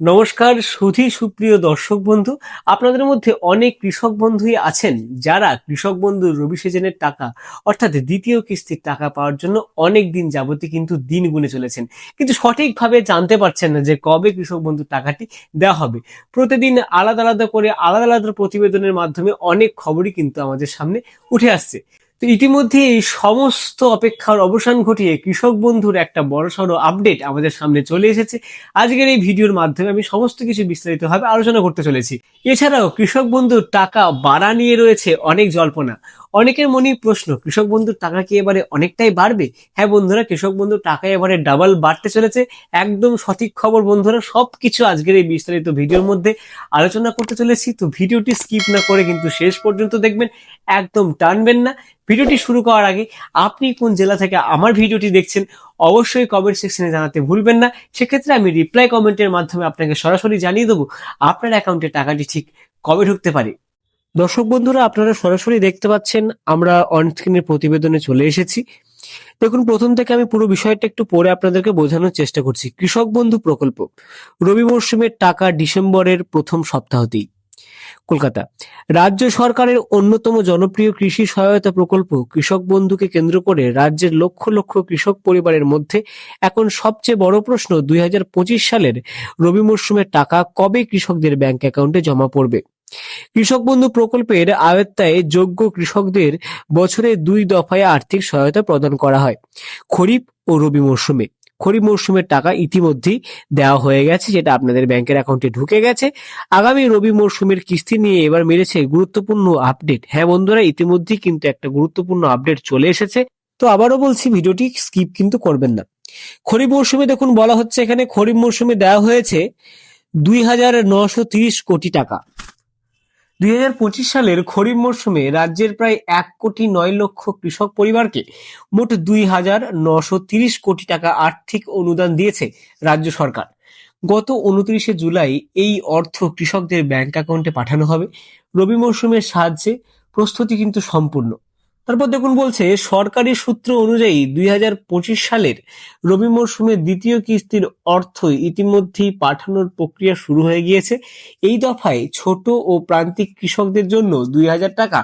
নমস্কার, সুধী সুপ্রিয় দর্শক বন্ধু। আপনাদের মধ্যে অনেক কৃষক বন্ধুই আছেন যারা কৃষক বন্ধু রবি সেজনের টাকা, অর্থাৎ দ্বিতীয় কিস্তির টাকা পাওয়ার জন্য অনেক দিন যাবতই কিন্তু দিন গুনে চলেছেন। কিন্তু সঠিকভাবে জানতে পারছেন না যে কবে কৃষক বন্ধু টাকাটি দেওয়া হবে। প্রতিদিন আলাদা আলাদা করে আলাদা আলাদা প্রতিবেদনের মাধ্যমে অনেক খবরই কিন্তু আমাদের সামনে উঠে আসছে। তো ইতিমধ্যে এই সমস্ত অপেক্ষার অবসান ঘটিয়ে কৃষক বন্ধুর একটা বড় সড়ো আপডেট আমাদের সামনে চলে এসেছে। আজকের এই ভিডিওর মাধ্যমে আমি সমস্ত কিছু বিস্তারিতভাবে আলোচনা করতে চলেছি। এছাড়াও কৃষক বন্ধুর টাকা বাড়া নিয়ে রয়েছে অনেক জল্পনা। অনেকের মনেই প্রশ্ন, কৃষক বন্ধুর টাকা কি এবারে অনেকটাই বাড়বে? হ্যাঁ বন্ধুরা, কৃষক বন্ধুর টাকা এবারে ডাবল বাড়তে চলেছে। একদম সঠিক খবর বন্ধুরা, সবকিছু আজকের এই বিস্তারিত ভিডিওর মধ্যে আলোচনা করতে চলেছি। তো ভিডিওটি স্কিপ না করে কিন্তু শেষ পর্যন্ত দেখবেন, একদম টানবেন না। ভিডিওটি শুরু করার আগে আপনি কোন জেলা থেকে আমার ভিডিওটি দেখছেন, অবশ্যই কমেন্ট সেকশনে জানাতে ভুলবেন না। সেক্ষেত্রে আমি রিপ্লাই কমেন্টের মাধ্যমে আপনাকে সরাসরি জানিয়ে দেবো, আপনার অ্যাকাউন্টে টাকাটি ঠিক কবে ঢুকতে পারে। দর্শক বন্ধুরা, আপনারা সরাসরি দেখতে পাচ্ছেন আমরা অনস্ক্রিনের প্রতিবেদনে চলে এসেছি। দেখুন, প্রথম থেকে আমি পুরো বিষয়টা একটু পরে আপনাদেরকে বোঝানোর চেষ্টা করছি। কৃষক বন্ধু প্রকল্প, রবি মরশুমের টাকা ডিসেম্বরের প্রথম সপ্তাহতেই। কলকাতা, রাজ্য সরকারের অন্যতম জনপ্রিয় কৃষি সহায়তা প্রকল্প, কৃষক বন্ধুকে কেন্দ্র করে রাজ্যের লক্ষ লক্ষ কৃষক পরিবারের মধ্যে এখন সবচেয়ে বড় প্রশ্ন, দুই হাজার পঁচিশ সালের রবি মরশুমের টাকা কবে কৃষকদের ব্যাংক অ্যাকাউন্টে জমা পড়বে? কৃষক বন্ধু প্রকল্পের আয়ত্তায় যোগ্য কৃষকদের বছরে দুই দফায় আর্থিক সহায়তা প্রদান করা হয়। খরিফ ও রবি মরশুমে। খরিফ মরশুমের টাকা ইতিমধ্যেই দেওয়া হয়ে গেছে, যেটা আপনাদের ব্যাংকের অ্যাকাউন্টে ঢুকে গেছে। আগামী রবি মরশুমের কিস্তি নিয়ে এবার মিলেছে গুরুত্বপূর্ণ আপডেট। হ্যাঁ বন্ধুরা, ইতিমধ্যেই কিন্তু একটা গুরুত্বপূর্ণ আপডেট চলে এসেছে। তো আবারও বলছি, ভিডিওটি স্কিপ কিন্তু করবেন না। খরিফ মরশুমে দেখুন, বলা হচ্ছে এখানে খরিফ মরশুমে দেওয়া হয়েছে দুই হাজার নশো তিরিশ কোটি টাকা। দুই হাজার পঁচিশ সালের খরিফ মরশুমে রাজ্যের প্রায় এক কোটি নয় লক্ষ কৃষক পরিবারকে মোট দুই হাজার নশো তিরিশ কোটি টাকা আর্থিক অনুদান দিয়েছে রাজ্য সরকার। গত উনত্রিশে জুলাই এই অর্থ কৃষকদের ব্যাংক অ্যাকাউন্টে পাঠানো হবে। রবি মরশুমের সাহায্যে প্রস্তুতি কিন্তু সম্পূর্ণ। তারপর দেখুন বলছে, সরকারি সূত্র অনুযায়ী দুই হাজার পঁচিশ সালের রবি মরশুমের দ্বিতীয় কিস্তির অর্থ ইতিমধ্যেই পাঠানোর প্রক্রিয়া শুরু হয়ে গিয়েছে। এই দফায় ছোট ও প্রান্তিক কৃষকদের জন্য দুই হাজার টাকা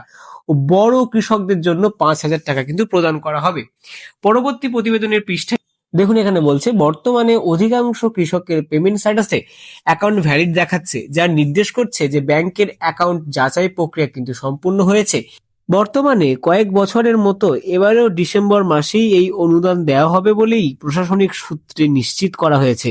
ও বড় কৃষকদের জন্য পাঁচ হাজার টাকা কিন্তু প্রদান করা হবে। পরবর্তী প্রতিবেদনের পৃষ্ঠায় দেখুন এখানে বলছে, বর্তমানে অধিকাংশ কৃষকের পেমেন্ট স্ট্যাটাসে অ্যাকাউন্ট ভ্যালিড দেখাচ্ছে যা নির্দেশ করছে যে ব্যাংকের অ্যাকাউন্ট যাচাই প্রক্রিয়া কিন্তু সম্পূর্ণ হয়েছে। বর্তমানে কয়েক বছরের মতো এবারেও ডিসেম্বর মাসেই এই অনুদান দেওয়া হবে বলেই প্রশাসনিক সূত্রে নিশ্চিত করা হয়েছে।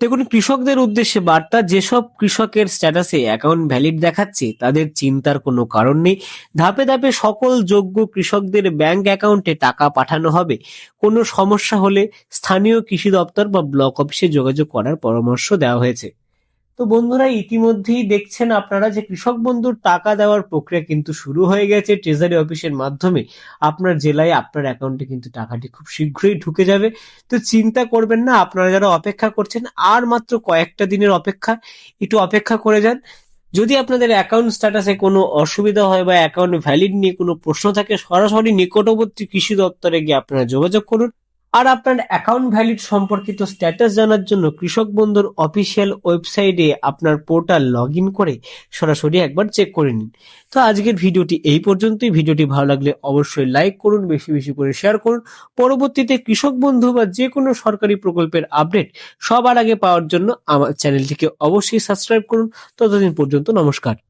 দেখুন, কৃষকদের উদ্দেশ্যে বার্তা, যেসব কৃষকের স্ট্যাটাসে অ্যাকাউন্ট ভ্যালিড দেখাচ্ছে, তাদের চিন্তার কোনো কারণ নেই। ধাপে ধাপে সকল যোগ্য কৃষকদের ব্যাংক অ্যাকাউন্টে টাকা পাঠানো হবে। কোনো সমস্যা হলে স্থানীয় কৃষি দপ্তর বা ব্লক অফিসে যোগাযোগ করার পরামর্শ দেওয়া হয়েছে। তো বন্ধুরা, ইতিমধ্যেই দেখছেন আপনারা যে কৃষক বন্ধুর টাকা দেওয়ার প্রক্রিয়া কিন্তু শুরু হয়ে গেছে ট্রেজারি অফিসের মাধ্যমে। আপনার জেলায় আপনার অ্যাকাউন্টে কিন্তু টাকাটি খুব শীঘ্রই ঢুকে যাবে। তো চিন্তা করবেন না, আপনারা যারা অপেক্ষা করছেন, আর মাত্র কয়েকটা দিনের অপেক্ষা, একটু অপেক্ষা করে যান। যদি আপনাদের অ্যাকাউন্ট স্ট্যাটাসে কোনো অসুবিধা হয় বা অ্যাকাউন্ট ভ্যালিড নিয়ে কোনো প্রশ্ন থাকে, সরাসরি নিকটবর্তী কৃষি দপ্তরে গিয়ে আপনারা যোগাযোগ করুন। আর আপনার অ্যাকাউন্ট ভ্যালিড সম্পর্কিত স্ট্যাটাস জানার জন্য কৃষক বন্ধুর অফিসিয়াল ওয়েবসাইটে আপনার পোর্টাল লগ ইন করে সরাসরি একবার চেক করে নিন। তো আজকের ভিডিওটি এই পর্যন্তই। ভিডিওটি ভালো লাগলে অবশ্যই লাইক করুন, বেশি বেশি করে শেয়ার করুন। পরবর্তীতে কৃষক বন্ধু বা যে কোনো সরকারি প্রকল্পের আপডেট সবার আগে পাওয়ার জন্য আমার চ্যানেলটিকে অবশ্যই সাবস্ক্রাইব করুন। ততদিন পর্যন্ত নমস্কার।